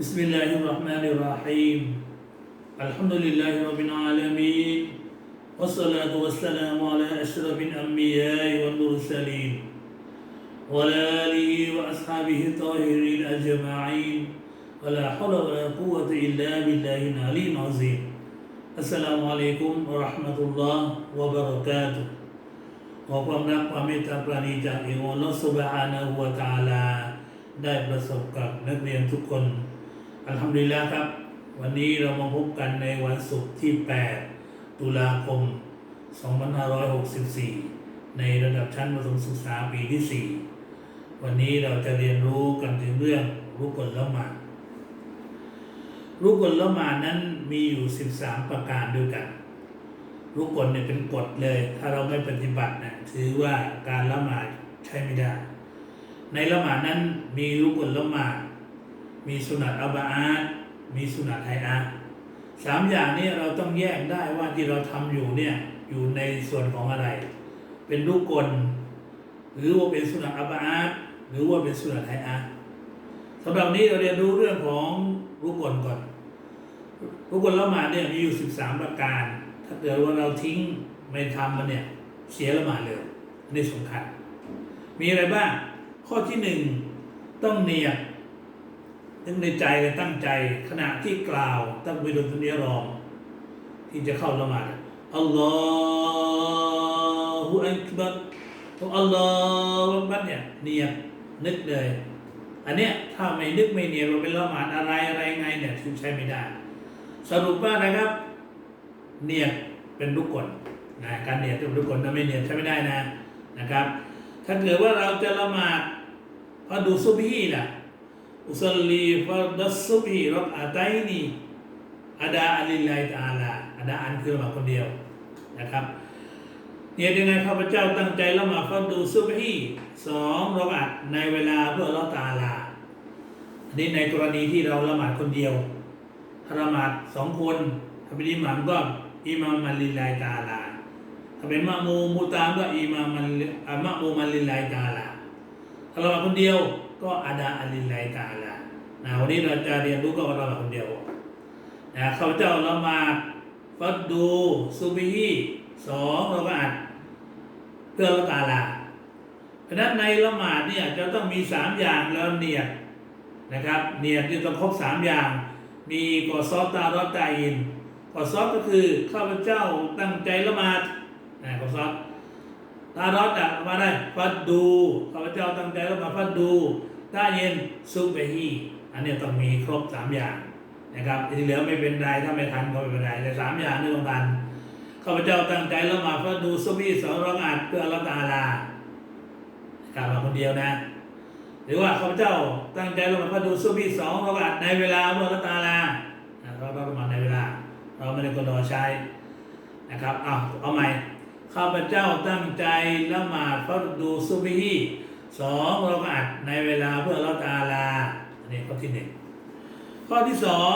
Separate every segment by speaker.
Speaker 1: بسم الله الرحمن الرحيم الحمد لله رب العالمين والصلاة والسلام على أشرف الأنبياء والمرسلين وعلى آله وأصحابه الطاهرين أجمعين ولا حول ولا قوة إلا بالله العلي العظيم السلام عليكم ورحمة الله وبركاته ขอความรักความเมตตาปราณีจากอิอัลลอฮฺซุบฮานะฮูวะตะอาลา ได้ประสบกับนักเรียนทุกคน อัลฮัมดุลิลลาห์ครับ วันนี้เรามาพบกันในวันศุกร์ที่ 8 ตุลาคม 2564 ในระดับชั้นประถมศึกษาปีที่ 4 วันนี้เราจะเรียนรู้กันถึงเรื่องรุกลละหมาดรุกลละหมาดนั้นมีอยู่ 13 ประการด้วยกัน รุกลเนี่ยเป็นกฎเลย ถ้าเราไม่ปฏิบัตินะถือว่าการละหมาดใช้ไม่ได้ ในละหมาดนั้นมีรุกลละหมาด มีสุนัตอับอาตมีสุนัตไฮอาตสามอย่างนี้เราต้องแยกได้ว่าที่เราทำอยู่เนี่ยอยู่ในส่วนของอะไร เป็นรุกกล หรือว่าเป็นสุนัตอับอาตหรือว่าเป็นสุนัตไฮอาตสำหรับนี้เราเรียนรู้เรื่องของรุกกลก่อนรุกกลละหมาดเนี่ยมีอยู่สิบสามประการ ถ้าเกิดว่าเราทิ้งไม่ทำมันเนี่ยเสียละหมาดเลยนนี้สำคัญ มีอะไรบ้าง ข้อที่หนึ่งต้องเนียด นึกในใจและตั้งใจขณะที่กล่าวตั้งวิรุณตุนียรอมที่จะเข้าละหมาดอัลลอฮฺอักบัรต้องอัลลอฮฺอักบัรเนี่ยเนียนึกเลย อันเนี้ยถ้าไม่นึกไม่เนียดว่าเป็นละหมาดอะไรอะไรไงเนี่ยคือใช้ไม่ได้ สรุปว่านะครับ เนียเป็นรุกกลนะการเนียเป็นรุกกลถ้าไม่เนียใช้ไม่ได้นะนะครับ ถ้าเกิดว่าเราจะละหมาดพอดูซุบฮีล่ะ อุสลีฟัดัสซุบฮีรักอาตัยนีอาดาอัลิลลาฮิตะอาลาอาดาอันคือละหมาดคนเดียวนะครับเนี่ยยังไงข้าพเจ้าตั้งใจละหมาดฟัดูซุบฮีสองรักอัดในเวลาเพื่อละตาลาอันนี้ในกรณีที่เราละหมาดคนเดียวถ้าละหมาดสองคนถ้าเป็นอิหมัมก็อิมามมันลิลลาฮิตาลาถ้าเป็นมะมูมูตามก็อิมามันอ่ามะมูมันลิลลาฮิตาลาถ้าเรามาคนเดียว ก็อาดาอัลลิลลาฮิตาลานะวันนี้เราจะเรียนรู้ก็เราคนเดียวนะข้าพเจ้าละมาฟัดดูซุบฮีสองเราก็อัดเพื่อละตาลาเพราะนั้นในละหมาดเนี่ยจะต้องมีสามอย่างแล้วเนียดนะครับเนียดที่ต้องครบสามอย่าง มีกอซอตารอตาอินกอซอตก็คือข้าพเจ้าตั้งใจละหมาดนะกอซอดตารอดอะมาได้ฟัดดูข้าพเจ้าตั้งใจล้วมาดฟัดดู ตาเย็นซุปเปฮีอันนี้ต้องมีครบสามอย่างนะครับที่เหลือไม่เป็นไรถ้าไม่ทันก็ไม่เป็นไรแต่สามอย่างนี่ต้องทันข้าพเจ้าตั้งใจแล้วมาฟัดดูซุปีสองร้องอัดเพื่อละตาลากล่าวมาคนเดียวนะ หรือว่าข้าพเจ้าตั้งใจแล้วมาฟัดดูซุปีสองร้องอัดในเวลาเพื่อละตาลาเราต้องมาในเวลา เราไม่ได้กดดอใช้นะครับเอาเอาใหม่ข้าพเจ้าตั้งใจละหมาดฟัดดูซุบี สองเราก็อัดในเวลาเพื่อเละตาลาอันนี้ข้อที่หนึ่งข้อที่สอง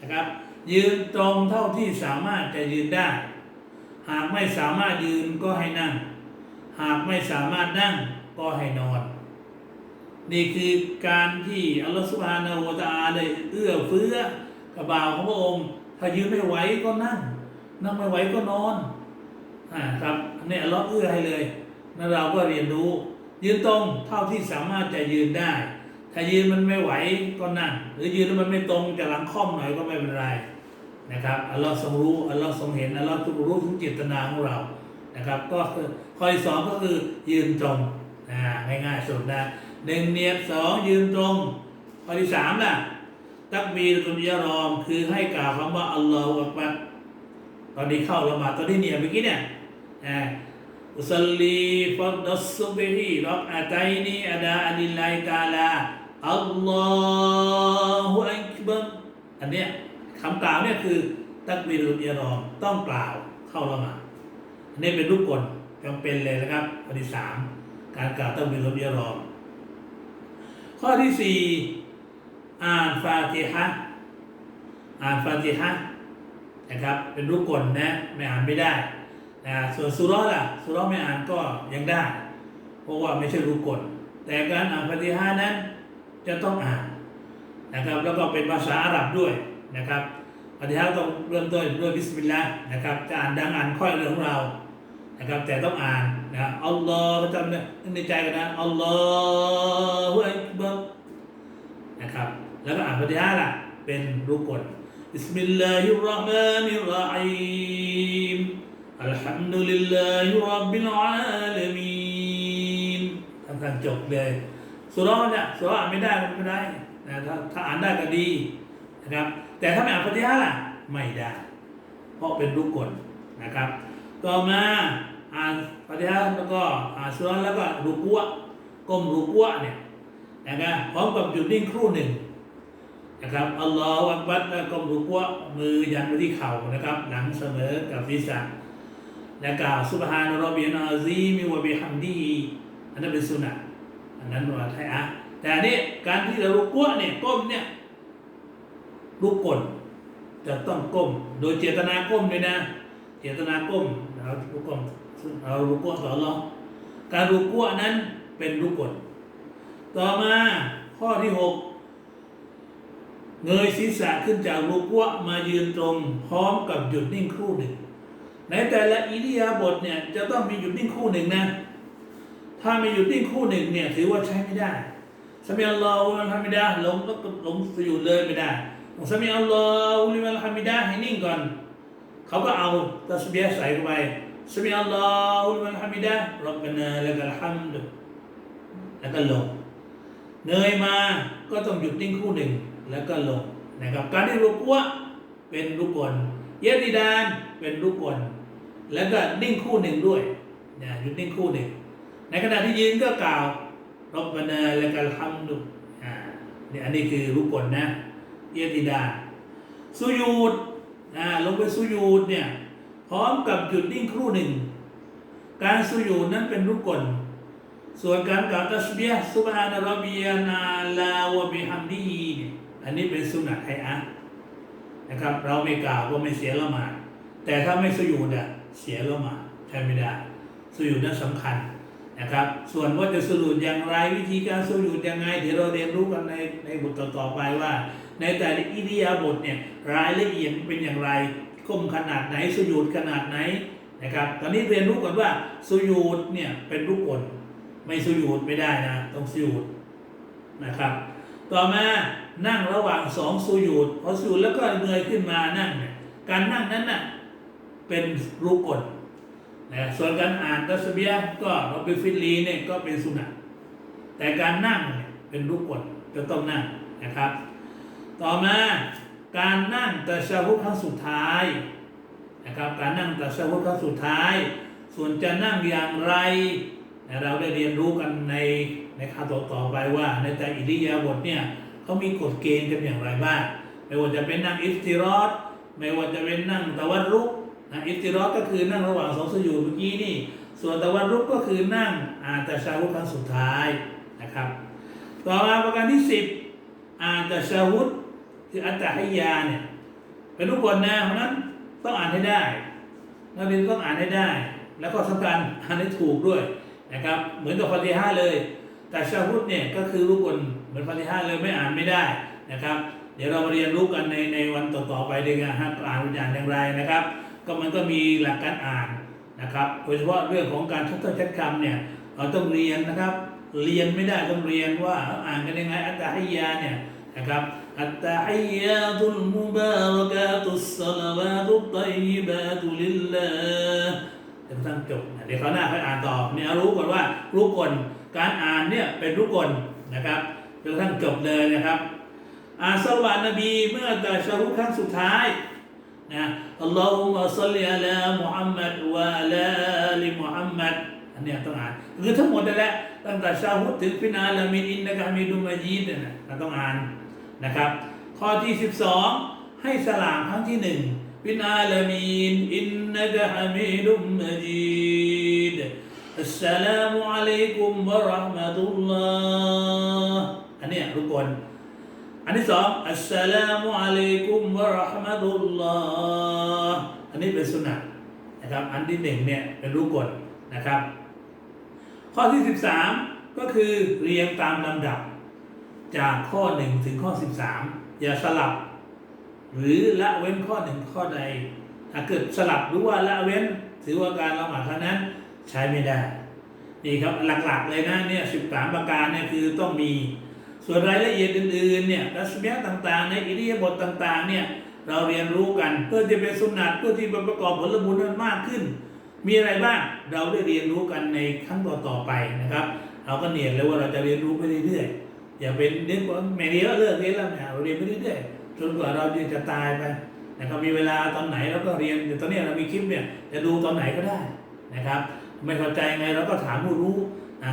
Speaker 1: นะครับ ยืนตรงเท่าที่สามารถจะยืนได้ หากไม่สามารถยืนก็ให้นั่ง หากไม่สามารถนั่งก็ให้นอน นี่คือการที่อัลลอฮฺสุบฮานาอูตะอาลาได้เอื้อเฟื้อกับบ่าวของพระองค์ ถ้ายืนไม่ไหวก็นั่ง นั่งไม่ไหวก็นอนอ่าครับอันนี้อัลลาะห์เอื้อให้เลยแล้วเราก็เรียนรู้ ยืนตรงเท่าที่สามารถจะยืนได้ ถ้ายืนมันไม่ไหวก็นั่ง หรือยืนแล้วมันไม่ตรงจะหลังค่อมหน่อยก็ไม่เป็นไรนะครับอัลลอฮ์ทรงรู้อัลลอฮ์ทรงเห็นอัลลอฮ์ทุกรู้ทุกเจตนาของเรานะครับ ก็คือข้อที่สองก็คือยืนตรงอ่าง่ายๆสุดนะหนึ่งเนียบสองยืนตรงข้อที่สามล่ะตักบีรตุนยารอมคือให้กล่าวคำว่าอัลลอฮฺอักบัรตอนนี้เข้าละหมาดตอนนี้เนี่ยเมื่อกี้เนี่ยอุสลีฟัดดัสซุบฮีรักอา ตัยนีอาดาอันิลลาฮิตาลาอัลลอฮฺอักบัรอันเนี้ยคำกล่าวเนี่ยคือตักบีรุลอิรอมต้องกล่าวเข้าละหมาดอันนี้เป็นรูปกลจำเป็นเลยนะครับข้อที่สามการกล่าวตักบีรุลอิรอมข้อที่สี่อ่านฟาติฮะอ่านฟาติฮะนะครับเป็นรูปกลนะไม่อ่านไม่ได้ นะส่วนสุราล่ะสุราไม่อ่านก็ยังได้ เพราะว่าไม่ใช่รูปกลแต่การอ่านฟาติฮานั้นจะต้องอ่านนะครับ แล้วก็เป็นภาษาอาหรับด้วยนะครับปฏิฮาต้องเริ่มต้นด้วยบิสมิลลาห์นะครับจะอ่านดังอ่านค่อยเรื่องของเรานะครับ แต่ต้องอ่านนะอัลลอฮ์จำเนี่ยในใจกันนะอัลลอฮฺอักบัรนะครับ แล้วก็อ่านปฏิฮาล่ะเป็นรุกลบิสมิลลาฮิรเราะห์มานิรเราะฮีม อัลฮัมดุลิลลาฮิรับบิลอานทำการจบเลยสุราะห์เนี่ยสุราะห์อ่านไม่ได้ไม่ได้นะถ้าถ้าอ่านได้ก็ดีนะครับ แต่ถ้าไม่อ่านปฏิฮาล่ะไม่ได้ เพราะเป็นรุกลนะครับ ต่อมาอ่านปฏิฮาแล้วก็อ่านสุราะห์แล้วก็รุกัวก้มรุกัวเนี่ยนะครับพร้อมกับหยุดนิ่งครู่หนึ่งนะครับอัลลอฮฺอักบัดแล้วก็รุกัวมือยันไปที่เข่านะครับหลังเสมอกับศีรษะ และกล่าวซุบฮานรอบีนอาซีมิวบิฮัมดีอันนั้นเป็นสุนัตอันนั้นว่าไทยอะแต่อันนี้การที่เรารุกัวเนี่ยก้มเนี่ยรุกกลจะต้องก้ม โดยเจตนาก้มเลยนะ เจตนาก้มเรารุกก้มเรารุกัวต่ออัลลอการรุกัวนั้นเป็นรุกกลต่อมาข้อที่หกเงยศีรษะขึ้นจากรูกัวมายืนตรง พร้อมกับหยุดนิ่งครู่หนึ่ง ในแต่ละอิริยาบถเนี่ยจะต้องมีหยุดนิ่งคู่หนึ่งนะ ถ้าไม่หยุดนิ่งคู่หนึ่งเนี่ยถือว่าใช้ไม่ได้สมีอัลลอฮฺลิมันฮามิดะหลงก็ลงสยุดเลยไม่ได้สมีอัลลอฮฺลิมันฮามิดะให้นิ่งก่อน เขาก็เอาตัสเบียใส่เข้าไปสมีอัลลอฮฺลิมันฮามิดะรับบานาละกัลฮัมดุแล้วก็ลงเงยมาก็ต้องหยุดนิ่งคู่หนึ่งแล้วก็ลงนะครับการที่รุกัวเป็นรุกลเยติดานเป็นรุกล แล้วก็นิ่งคู่หนึ่งด้วยนะหยุดนิ่งคู่หนึ่ง ในขณะที่ยืนก็กล่าวรบบานาและกัลฮัมดุอ่าเนี่ยอันนี้คือรุกลนะเยติดาสุยูดอ่าลงไปสุยูดเนี่ยพร้อมกับหยุดนิ่งครู่หนึ่ง การสุยูดนั้นเป็นรุกลส่วนการกล่าวตัสบียห์ซุบฮานะรอบบียานาลาวะบิฮัมดีเนี่ยอันนี้เป็นสุนัตไฮอะนะครับ เราไม่กล่าวก็ไม่เสียละหมาดแต่ถ้าไม่สุยูดอะ เสียละหมาใช่ไม่ได้สุยูดนั้นสำคัญนะครับ ส่วนว่าจะสุยูดอย่างไรวิธีการสุยูดยังไงเดี๋ยวเราเรียนรู้กันในในบทต่อๆไปว่า ในแต่ละอิริยาบถเนี่ยรายละเอียดเป็นอย่างไรก้มขนาดไหนสุยูดขนาดไหนนะครับ ตอนนี้เรียนรู้กันว่าสุยูดเนี่ยเป็นรูปกลไม่สุญูดไม่ได้นะต้องสุญูดนะครับ ต่อมานั่งระหว่างสองสุญูดพอสุญูดแล้วก็เงยขึ้นมานั่งเนี่ยการนั่งนั้นน่ะ เป็นรุกลนะส่วนการอ่านตัสเบียก็เราไปฟิลีเนี่ยก็เป็นสุนัตแต่การนั่งเนี่ยเป็นรุกลจะต้องนั่งนะครับ ต่อมาการนั่งตัชาวุครั้งสุดท้ายนะครับการนั่งตัชาวุครั้งสุดท้าย ส่วนจะนั่งอย่างไรเราได้เรียนรู้กันในในคราวต่อๆไปว่า ในแต่อิริยาบถเนี่ยเขามีกฎเกณฑ์กันอย่างไรบ้างไม่ว่าจะเป็นนั่งอิฟติรอดไม่ว่าจะเป็นนั่งตะวันรุก นะอิฟติรอก็คือนั่งระหว่างสองสยูเมื่อกี้นี่ ส่วนตะวันรุกก็คือนั่งอ่านตชาวุธครั้งสุดท้ายนะครับ ต่อมาประการที่สิบอ่านตชาวุธคืออัตตะฮิยาเนี่ยเป็นทุกคนนะเพราะนั้นต้องอ่านให้ได้นักเรียนต้องอ่านให้ได้ แล้วก็สำคัญอ่านให้ถูกด้วยนะครับ เหมือนกับฟาติฮะเลยแต่ชาฮุดเนี่ยก็คือรู้กลเหมือนฟาติฮะเลยไม่อ่านไม่ได้นะครับ เดี๋ยวเรามาเรียนรู้กันในในวันต่อๆไปดีกันฮะอ่านวิญญาณอย่างไรนะครับ ก็มันก็มีหลักการอ่านนะครับ โดยเฉพาะเรื่องของการทบทวนชัดคำเนี่ยเราต้องเรียนนะครับ เรียนไม่ได้ต้องเรียนว่าอ่านกันยังไงอัตตาฮิยาเนี่ยนะครับอัตตาฮิยาตุลมุบารักาตุสสลาวาตุตัยบาตุลิลลาจนกระทั่งจบเดี๋ยวเขาวหน้าค่อยอ่านต่อเนี่ยรู้ก่อนว่ารู้กลการอ่านเนี่ยเป็นรู้กลนนะครับจนกระทั่งจบเลยนะครับ อ่านสวรรค์นบีเมื่อแต่ชรุครั้งสุดท้าย นะอัลลอฮุมะซัลลิอะลามุฮัมมัดวะอะลาลิมุฮัมมัดอันนี้ต้องอ่านคือทั้งหมดนั่นแหละตั้งแต่ชาฮุดถึงฟินาลามินอินนะกะฮามิดุมมาจีดเนี่ยนะเราต้องอ่านนะครับ ข้อที่ 12 ให้สลามครั้งที่หนึ่งฟินาลามินอินนะกะฮามิดุมมาจีดอัสสลามุอะลัยกุมวะราะห์มะตุลลอฮ์อันนี้ทุกคน อันที่สองอัสสลามุอะลัยกุมวะราะห์มะตุลลอฮ์อันนี้เป็นสุนัตนะครับ อันที่หนึ่งเนี่ยเป็นรูกลนะครับ ข้อที่ 13 ก็คือเรียงตามลำดับ จากข้อหนึ่งถึงข้อสิบสามอย่าสลับ หรือละเว้นข้อหนึ่งข้อใดถ้าเกิดสลับหรือว่าละเว้นถือว่าการละหมาดครั้งนั้นใช้ไม่ได้นี่ครับหลักๆเลยนะเนี่ยสิบสามประการเนี่ยคือต้องมี ส่วนรายละเอียดอื่นๆเนี่ยรัศมีต่างๆ ในอิริยาบถต่างๆเนี่ยเราเรียนรู้กันเพื่อจะเป็นสุนัตเพื่อที่จะประกอบผลบุญนั้นมากขึ้น มีอะไรบ้างเราได้เรียนรู้กันในครั้งต่อๆไปนะครับ เราก็เนียนเลยว่าเราจะเรียนรู้ไปเรื่อยๆอย่าเป็นเด็กว่าไม่เรียนเลิกเรียนแล้วเนี่ยเราเรียนไปเรื่อยๆจนกว่าเราจะตายไปนะครับมีเวลาตอนไหนเราก็เรียนแต่ตอนนี้เรามีคลิปเนี่ยจะดูตอนไหนก็ได้นะครับ ไม่เข้าใจไงเราก็ถามผู้รู้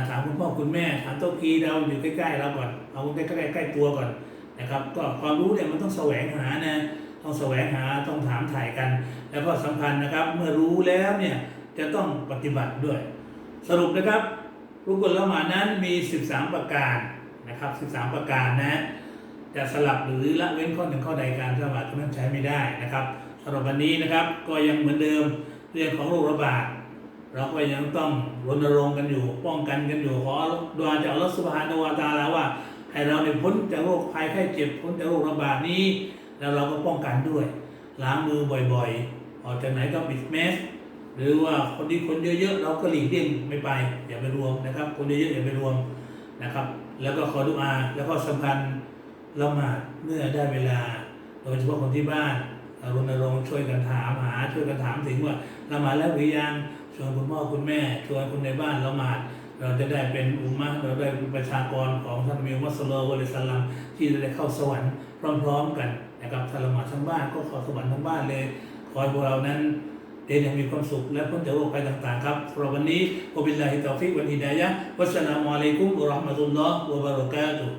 Speaker 1: ถามคุณพ่อคุณแม่ถามโต๊ะพีเราอยู่ใกล้ๆเราก่อน เอาใกล้ใกล้ตัวก่อนนะครับ ก็ความรู้เนี่ยมันต้องแสวงหานะต้องแสวงหาต้องถามถ่ายกัน แล้วก็สำคัญนะครับ เมื่อรู้แล้วเนี่ยจะต้องปฏิบัติด้วย สรุปนะครับรุกลละหมานั้นมี 13 ประการนะครับ 13 ประการนะจะสลับหรือละเว้นข้อหนึ่งข้อใดการสมัครนั้นใช้ไม่ได้นะครับสำหรับวันนี้นะครับก็ยังเหมือนเดิมเรื่องของโรคระบาดเราก็ยังต้องรณรงค์กันอยู่ ป้องกันกันอยู่ขอดวงจากอัลลอฮฺสุบฮานวะตาลาว่า ให้เราเนี่ยพ้นจากโรคภัยไข้เจ็บพ้นจากโรคระบาดนี้ แล้วเราก็ป้องกันด้วย ล้างมือบ่อยๆ ออกจากไหนก็ปิดแมสหรือว่าคนที่คนเยอะๆ เราก็หลีกเลี่ยงไม่ไป อย่าไปรวมนะครับ คนเยอะๆอย่าไปรวมนะครับ แล้วก็ขอดุอาแล้วก็สำคัญละหมาดเมื่อได้เวลา โดยเฉพาะคนที่บ้านรณรงค์ช่วยกันถามหาช่วยกันถามถึงว่าละหมาดแล้วหรือยังชวนคุณพ่อคุณแม่ชวนคนในบ้านละหมาด เราจะได้เป็นอุมมะเราได้เป็นประชากรของท่านมิวมัสโลวะลิสลัมที่จะได้เข้าสวรรค์พร้อมๆกันนะครับสลาละหมาทั้งบ้านก็ขอสวรรค์ทั้งบ้านเลย ขอให้พวกเรานั้นเดนยังมีความสุขและพ้นจากโรคภัยต่างๆครับสำหรับวันนี้วะบิลลาฮิตาฟิกวันฮิดายะวัสสลามุอะลัยกุมวะเรอฮ์มะตุลลอฮ์วะบะเราะกาตุฮ์